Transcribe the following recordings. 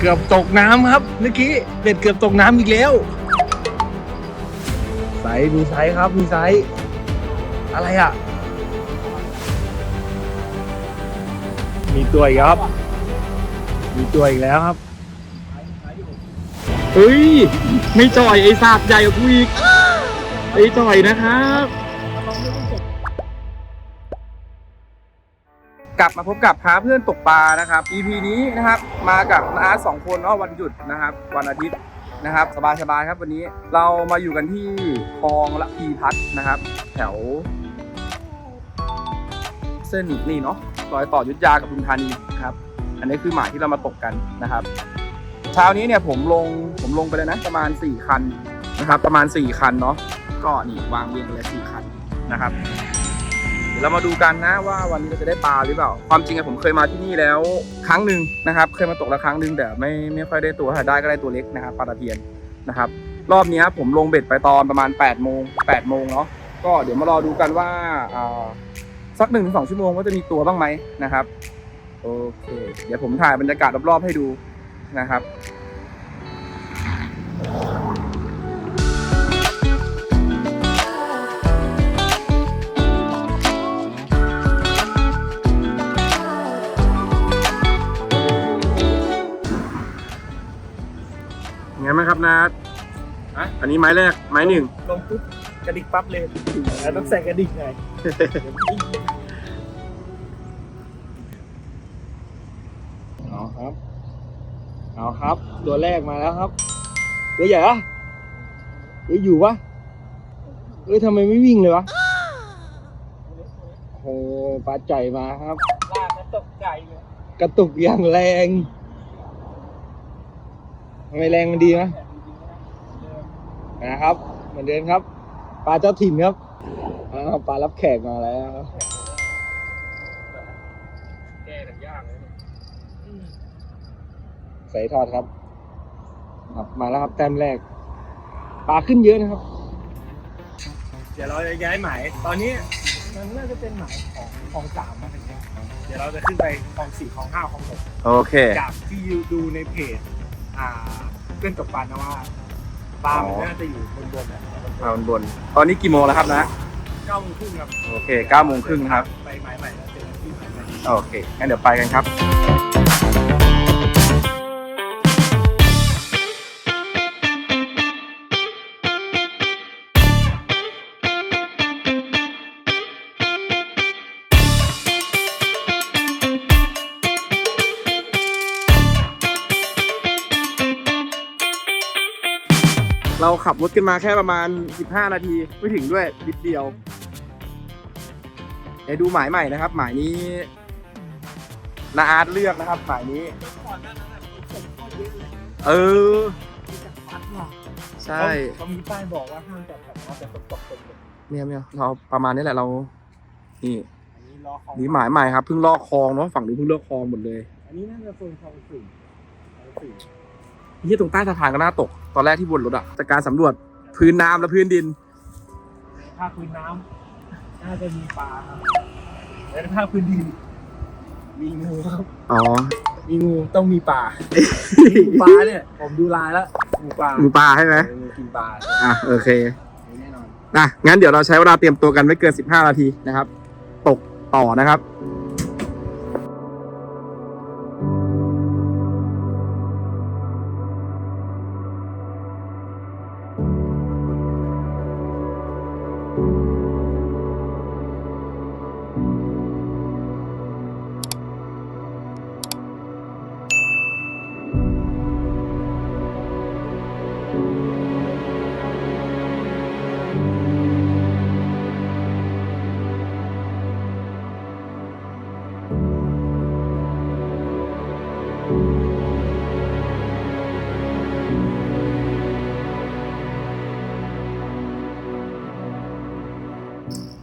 เกือบตกน้ำครับเมื่อกี้เบ็ดเกือบตกน้ำอีกแล้วไซส์ดูไซส์ครับดูไซส์อะไรอะ มีตัวอีกครับ มีตัวอีกแล้วครับเฮ้ย ไม่จ่อยไอ้สาบใหญ่กว่ากูอีกไอ้จ่อยนะครับ กลับมาพบกับหาเพื่อนตกปลานะครับ EP นี้นะครับมากับน้าอาร์ตสองคนเนาะวันหยุดนะครับ วันอาทิตย์นะครับ สบายๆครับวันนี้เรามาอยู่กันที่คลองละพีพัฒน์นะครับ แถว เส้นนี่เนาะรอยต่อยุทธยากับปทุมธานีนะครับ อันนี้คือหมายที่เรามาตกกันนะครับเช้านี้เนี่ยผมลงผมลงไปเลยนะประมาณ 4 คันนะครับ ประมาณ 4 คันเนาะก็นี่วางเรียงกันเลย4คันนะครับ เรามาดูกันนะว่าวันนี้เราจะได้ปลาหรือเปล่า ความจริงอะผมเคยมาที่นี่แล้วครั้งหนึ่งนะครับ เคยมาตกแล้วครั้งหนึ่งแต่ไม่ไม่ค่อยได้ตัวถ้าได้ก็ได้ตัวเล็กนะครับปลาตะเพียนนะครับ รอบนี้ผมลงเบ็ดไปตอนประมาณ8โมง8โมงเนาะก็เดี๋ยวมารอดูกันว่าอ่าสักหนึ่งถึงสองชั่วโมงว่าจะมีตัวบ้างไหมนะครับโอเค เดี๋ยวผมถ่ายบรรยากาศรอบๆให้ดูนะครับ นัดฮะ อันนี้ไม้แรกไม้หนึ่งลงปุ๊บกระดิกปั๊บเลยแล้วต้องใส่กระดิกไงเอาครับ เอาครับ ตัวแรกมาแล้วครับ ตัวใหญ่ปะเอ้ยอยู่ปะเอ้ยทำไมไม่วิ่งเลยวะโอ้โหปลาใจมาครับ ลากแล้วตกใจเลยกระตุกอย่างแรงทำไมแรงมันดีไหม นะครับ เหมือนเดิมครับปลาเจ้าถิ่นครับอ้าวปลารับแขกมาแล้วแก้กันยากเลยใส่ทอดครับครับ มาแล้วครับแต้มแรกปลาขึ้นเยอะนะครับ เดี๋ยวเราจะย้ายหมายตอนนี้มันน่าจะเป็นหมายของคลองสามนะเดี๋ยวเราจะขึ้นไปคลองสี่คลองห้าคลองหกโอเค จากที่ดูในเพจ อ่าเพื่อนตกปลานะว่า ปลามันน่าจะอยู่บนบนๆนะมาบนบนตอนนี้กี่โมงแล้วครับนะ เก้าโมงครึ่งครับโอเคเก้าโมงครึ่งนะครับ ไปหมายใหม่แล้วเจอกันที่หมายใหม่ โอเคงั้นเดี๋ยวไปกันครับ เราขับรถกันมาแค่ประมาณ 15 นาที ไม่ถึงด้วยนิดเดียว เดี๋ยวดูหมายใหม่นะครับ หมายนี้นาอาร์ตเลือกนะครับ หมายนี้ เออ ใช่เขามีป้ายบอกว่าห้ามจับแบบว่าจะตกตกตกเนี่ยเนี่ยเราประมาณนี้แหละเรา นี่นี่หมายใหม่ครับเพิ่งลอกคลองเนาะฝั่งนี้เพิ่งลอกคลองหมดเลย อันนี้น่าจะโซนคลองสี่คลองสี่ ที่ตรงใต้สะพานก็น่าตก ตอนแรกที่บนรถอะจากการสำรวจพื้นน้ำและพื้นดินภาคพื้นน้ำน่าจะมีปลาครับแต่ในภาคพื้นดิน มีงูครับ อ๋อ มีงูต้องมีปลางูปลาเนี่ย ผมดูลายแล้วงูปลาหมูปลาใช่ไหมเอองูกินปลา อะโอเคมีแน่นอนนะงั้นเดี๋ยวเราใช้เวลาเตรียมตัวกันไม่เกิน 15 นาทีนะครับ ตกต่อนะครับ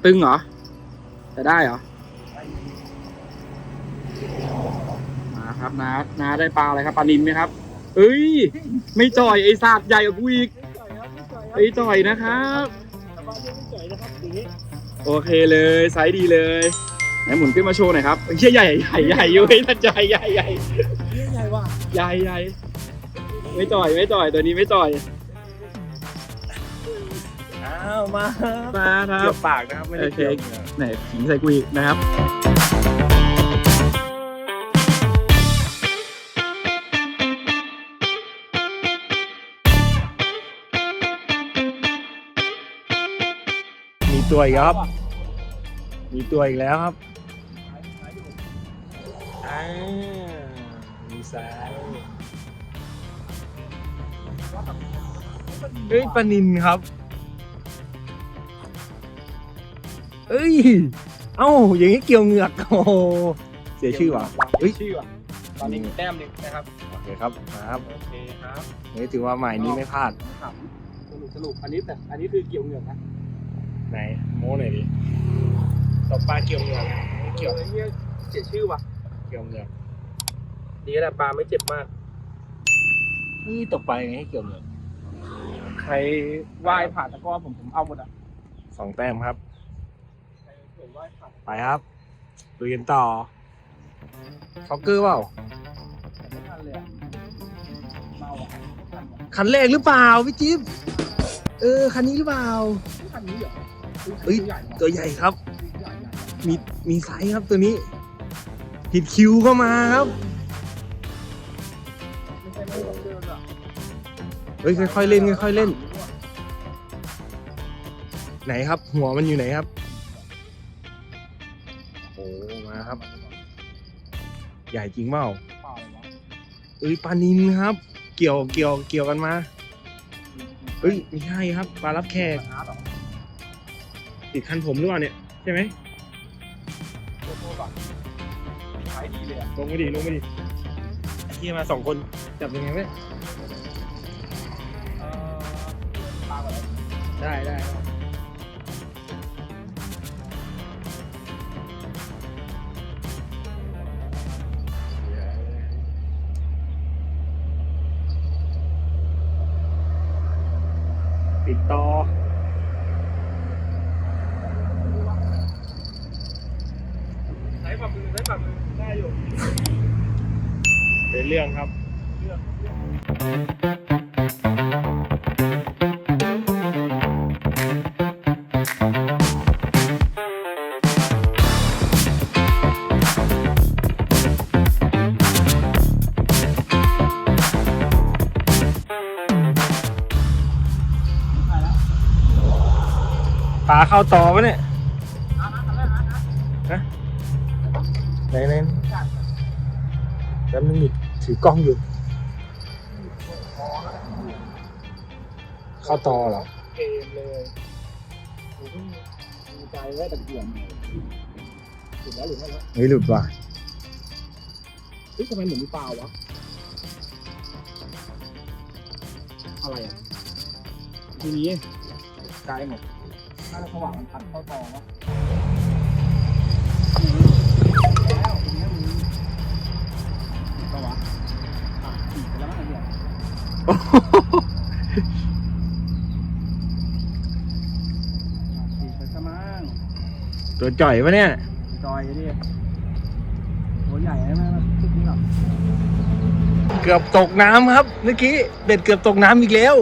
ตึงเหรอ จะได้เหรอ มาครับนานาได้ปลาอะไรครับปลานินไหมครับ เอ้ย ไม่จ่อยไอ้สาบใหญ่กว่ากูอีกไม่จ่อยครับไม่จ่อยครับไอ้จ่อยนะครับแต่ว่าไม่จ่อยนะครับอย่างนี้โอเคเลยไซส์ดีเลยไหนหมุนขึ้นมาโชว์หน่อยครับเฮ้ยใหญ่ใหญ่ใหญ่อยู่ไอ้ท่านใหญ่ใหญ่ใหญ่เรื่องใหญ่ว่ะใหญ่ใหญ่ไม่จ่อยไม่จ่อยตัวนี้ไม่จ่อยอ้าวมามาครัเกี่บ ยวปากนะครับ ไม่ได้โอเคเกี่ยวเหงื่อ ไหนขิงใส่กูอีกนะครับ มีตัวอีกแล้วครับ มีตัวอีกแล้วครับอ่ามีสายเฮ้ยปลานินครับ เอ้ย เอ้า อย่างนี้เกี่ยวเหงือกโอ้โหเสียชื่อว่ะเฮ้ย ชื่อว่ะตอนนี้มีแต้มหนึ่งนะครับ โอเคครับมาครับโอเคครับนี่ถือว่าหมายนี้ไม่พลาด ขำสรุปสรุปอันนี้แต่อันนี้คือเกี่ยวเหงือกนะไหนโม้หน่อยดิตบปลาเกี่ยวเหงือกไม่เกี่เกี่ยยววอะไรเงี้ยเสียชื่อว่ะ เกี่ยวเหงือกดีแหละปลาไม่เจ็บมาก นี่ตกปลายังไงให้เกี่ยวเหงือกใครว่ายผ่านตะกร้อผมผมเอาหมดอะสองแต้มครับ ไปครับดูกันต่อฟอกเกอร์เปล่าแต่ไม่ทันเลยอะเมาอะไม่ทันว่ะคันแรกหรือเปล่าพี่จิ๊บเออ คันนี้หรือเปล่าไม่ทันนี้เหรอเฮ้ยใหญ่ว่ะตัวใหญ่ครับใหญ่ใหญ่มีมีไซส์ครับตัวนี้ผิดคิวเข้ามาครับไม่ใช่ไม่ต้องเดินอะเฮ้ยค่อยๆเล่นค่อยๆเล่น ไหนครับ หัวมันอยู่ไหนครับ โอ้มาครับ ใหญ่จริงเปล่าเปล่าเลยวะเอ้ยปลานินครับ เกี่ยวเกี่ยวเกี่ยวกันมาเอ้ยไม่ใช่ครับปลารับแขกน้าเหรอติดคันผมหรือเปล่าเนี่ยใช่ไหมโทษโทษก่อนขายดีเลยอะลงมาดิลงมาดิไอ้เฮียมาสองคนจับยังไงเว้ยเออปลาก่อนเลยได้ได้ ติดต่อใช้ฝ่ามือใช้ฝ่ามือได้อยู่เป็นเรื่องครับเรื่องาเข้าต่อปะเนี่ยฮะไหนไหนแป๊บนึงดิถือกล้องอยู่ เข้าต่อเหรอเกมเลยผมเพิ่งดูใจไว้แต่เกี่ยมถึงแล้วหรือไม่แล้วเฮ้ยหลุดว่ะเฮ้ยทำไมเหมือนมีปลาวะ อะไรอะ ทีนี้ไกลหมดน่าจะสว่างมันพัดเข้าตอวะแล้วทีนี้มึงปะวะอะขี่ไปแล้วมั้งเนี่ยขี่ไปซะมั้งตัวจ่อยปะเนี่ย จอยดิตัวใหญ่ไหมล่ะทุกนี้หรอเกือบตกน้ำครับเมื่อกี้เบ็ดเกือบตกน้ำอีกแล้ว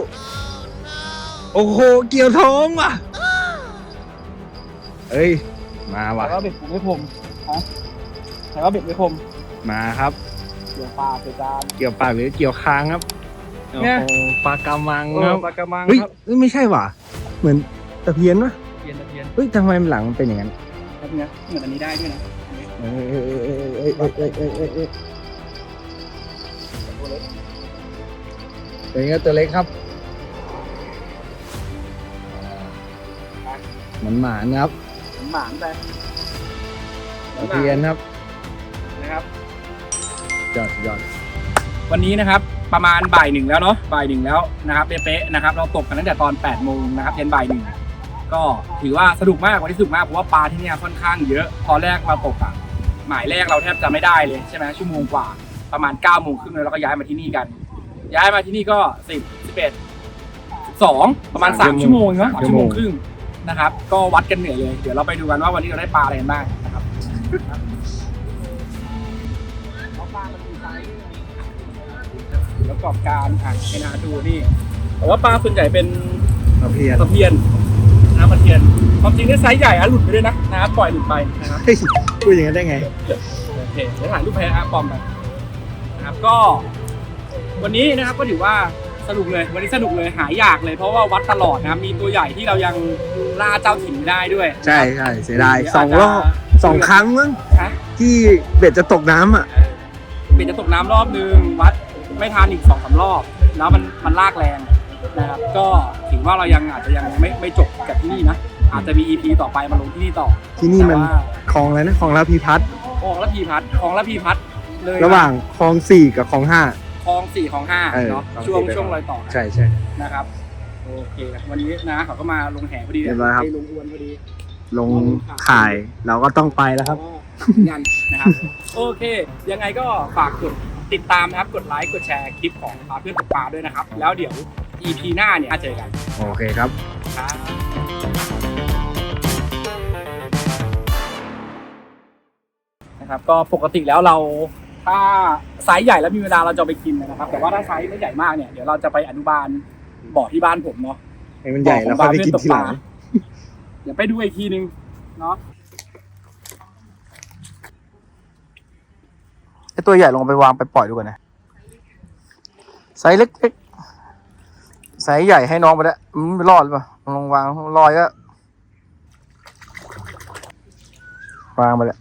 โอ้โห เกี่ยวท้องว่ะ เอ้ย มาแต่ว่ะว่าเบ็ดผมไม่คมฮะแต่ว่าเบ็ดไม่คมมาครับ เดี๋ยวปลาเสียจานเกี่ยวปากหรือเกี่ยวคางครับโอ้เนี่ยโหปลากระมังเอคอรับปลากระมังเฮ้ยครับเฮ้ยไม่ใช่ว่ะ เหมือนตะเพียนปะเทียนตะเทียนเฮ้ยทำไมมันหลังมันเป็นอย่างนั้นครับเนี่ยเหมือนอันนี้ได้ด้วยนะเอ้ยเอ้ยเอ้ยเอ้ยเอ้ยเอ้ยเอ้ยเอ้ยเอ้ยตัวเล็กตัวนี้ก็ตัวเล็กครับเหมันหมานครับ หมานไปตะเพียนครับนะครับ ยอดยอดวันนี้นะครับประมาณบ่ายหนึ่งแล้วเนาะบ่ายหนึ่งแล้วนะครับเป๊ะๆนะครับ เราตกกันตั้งแต่ตอน8ปดโมงนะครับเย็นบ่ายหนึ่งก็ถือว่าสนุกมากวันนี้สนุกมากเพราะว่าปลาที่เนี่ยค่อนข้างเยอะตอนแรกเราตกอะหมายแรกเราแทบจะไม่ได้เลยใช่ไหมชั่วโมงกว่าประมาณ9ก้าโมงครึ่งแล้วเราก็ย้ายมาที่นี่กัน ย้ายมาที่นี่ก็สิบสิบเอ็ดสองประมาณสามชั่วโมงเนาะสามชั่วโมงครึ่ง นะครับ ก็วัดกันเหนื่อยเลย เดี๋ยวเราไปดูกันว่าวันนี้เราได้ปลาอะไรกันบ้างนะครับเอาปลามาดูไซส์ประกอบการอ่างให้นาดูนี่แต่ว่าปลาส่วนใหญ่เป็นตะเพียนตะเพียนนะครับตะเพียนความจริงเนี่ยไซส์ใหญ่อะหลุดไปด้วยนะนะครับปล่อยหลุดไปนะครับเฮ้ยพูดอย่างนั้นได้ไงโอเคเดี๋ยวถ่ายรูปให้อาปอมไปนะครับก็ วันนี้นะครับก็ถือว่า สนุกเลย วันนี้สนุกเลยหายอยากเลยเพราะว่าวัดตลอดนะครับมีตัวใหญ่ที่เรายังล่าเจ้าถิ่นไม่ได้ด้วยใช่ใช่เสียดายเดี๋ยวสองรอบอาจจะสองครั้งมั้งฮะที่เบ็ดจะตกน้ำอะ เบ็ดจะตกน้ำรอบนึงวัดไม่ทันอีกสองสามรอบ แล้วมันมันลากแรงนะครับก็ถือว่าเรายังอาจจะยังไม่ไม่จบกับที่นี่นะอาจจะมี EP ต่อไปมาลงที่นี่ต่อที่นี่มันแต่ว่าคลองอะไรนะคลองลาพีพัฒน์คลองละพีพัดคลองละพีพัดเลยระหว่างคลองสี่กับคลองห้า คลองสี่คลองห้าเออเนาะคลองช่วงสี่ไปช่วงรอยต่อใช่ใช่ นะครับโอเควันนี้นะเขาก็มาลงแห่พอดีเรียบร้อยครับ ไปลงอวนพอดี ลงข่ายเราก็ต้องไปแล้วครับ งานนะครับ โอเค ยังไงก็ฝากกดติดตามนะครับ กดไลค์กดแชร์คลิปของปลาเพื่อนตกปลาด้วยนะครับ แล้วเดี๋ยว EP หน้าเนี่ยเจอกันโอเคครับ ครับนะครับ ก็ปกติแล้วเรา ถ้าไซส์ใหญ่แล้วมีเวลาเราจะไปกินนะครับ แต่ว่าถ้าไซส์ไม่ใหญ่มากเนี่ยเดี๋ยวเราจะไปอนุบาลบ่อที่บ้านผมเนาะให้มันใหญ่แล้วค่อยไปกินทีหลังเดี๋ยวไปดูอีกทีนึงเนาะไอตัวใหญ่ลงไปวางไปปล่อยดูก่อนนะไซส์เล็กๆไซส์ใหญ่ให้น้องไปแล้วมันไม่รอดหรือเปล่าลองวางลอยก็วางไปแล้ว